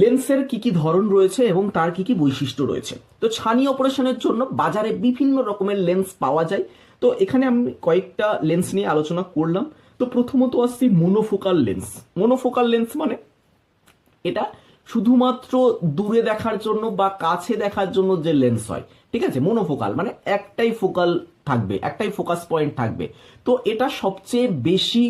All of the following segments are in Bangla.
লেন্সের কি কি ধরন রয়েছে এবং তার কি কি বৈশিষ্ট্য রয়েছে? তো ছানি অপারেশনের জন্য বাজারে বিভিন্ন রকমের লেন্স পাওয়া যায়। তো এখানে আমি কয়েকটা লেন্স নিয়ে আলোচনা করলাম। তো প্রথমত আসছি মনোফোকাল লেন্স। মনোফোকাল লেন্স মানে এটা শুধুমাত্র দূরে দেখার জন্য বা কাছে দেখার জন্য যে লেন্স হয়। ঠিক আছে? মনোফোকাল মানে একটাই ফোকাল থাকবে, একটাই ফোকাস পয়েন্ট থাকবে। তো এটা সবচেয়ে বেশি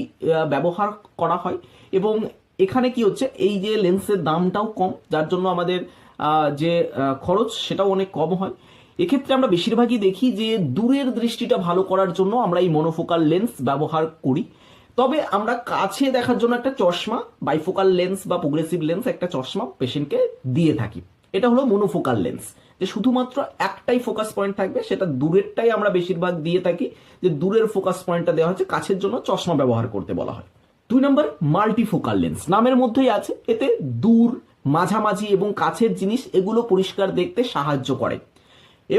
ব্যবহার করা হয় এবং এখানে কি হচ্ছে? এই যে লেন্সের দামটাও কম, যার জন্য আমাদের যে খরচ সেটাও অনেক কম হয়। এক্ষেত্রে আমরা বেশিরভাগই দেখি যে দূরের দৃষ্টিটা ভালো করার জন্য আমরা এই মনোফোকাল লেন্স ব্যবহার করি। তবে আমরা কাছে দেখার জন্য একটা চশমা বাইফোকাল লেন্স বা প্রোগ্রেসিভ লেন্স একটা চশমা পেশেন্টকে দিয়ে থাকি। এটা হলো মনোফোকাল লেন্স যে শুধুমাত্র একটাই ফোকাস পয়েন্ট থাকবে, সেটা দূরেরটাই আমরা বেশিরভাগ দিয়ে থাকি, যে দূরের ফোকাস পয়েন্টটা দেওয়া হচ্ছে কাছের জন্য চশমা ব্যবহার করতে বলা হয়। দুই নম্বর মাল্টিফোকাল লেন্স নামের মধ্যেই আছে। এতে দূর, মাঝামাঝি এবং কাছের জিনিস এগুলো পরিষ্কার দেখতে সাহায্য করে।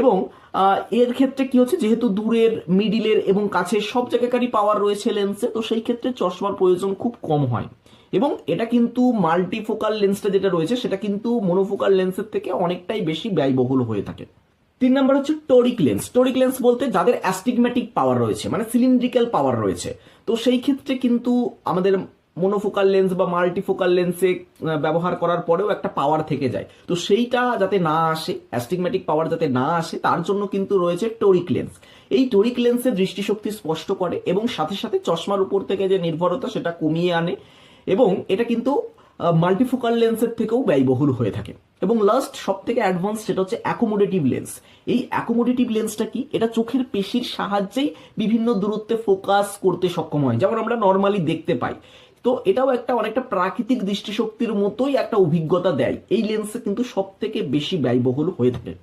এবং এর ক্ষেত্রে কি হচ্ছে? যেহেতু দূরের মিডিলের এবং কাছের সব জায়গাকারই পাওয়ার রয়েছে লেন্সে তো সেই ক্ষেত্রে চশমার প্রয়োজন খুব কম হয়। এবং এটা কিন্তু মাল্টিফোকাল লেন্সটা যেটা রয়েছে, সেটা কিন্তু মনোফোকাল লেন্সের থেকে অনেকটাই বেশি ব্যয়বহুল হয়ে থাকে। তিন নাম্বার হচ্ছে টোরিক লেন্স টোরিক লেন্স বলতে যাদের অ্যাস্টিগম্যাটিক পাওয়ার রয়েছে মানে সিলিন্ড্রিক্যাল পাওয়ার রয়েছে। তো সেই ক্ষেত্রে কিন্তু আমাদের মনোফোকাল লেন্স বা মাল্টিফোকাল লেন্সে ব্যবহার করার পরেও একটা পাওয়ার থেকে যায়। তো সেইটা যাতে না আসে অ্যাস্টিগম্যাটিক পাওয়ার যাতে না আসে, তার জন্য কিন্তু রয়েছে টোরিক লেন্স এই টোরিক লেন্সের দৃষ্টিশক্তি স্পষ্ট করে এবং সাথে সাথে চশমার উপর থেকে যে নির্ভরতা সেটা কমিয়ে আনে এবং এটা কিন্তু মাল্টিফোকাল লেন্সের থেকেও ব্যয়বহুল হয়ে থাকে। এবং লাস্ট সব থেকে অ্যাডভান্স সেটা হচ্ছে অ্যাকোমোডেটিভ লেন্স এই অ্যাকোমোডেটিভ লেন্সটা কি? এটা চোখের পেশির সাহায্যেই বিভিন্ন দূরত্বে ফোকাস করতে সক্ষম হয়। যেমন আমরা নর্মালি দেখতে পাই। তো এটাও একটা অনেকটা প্রাকৃতিক দৃষ্টিশক্তির মতোই একটা অভিজ্ঞতা দেয়। এই লেন্সে কিন্তু সব থেকে বেশি ব্যয়বহুল হয়ে থাকে।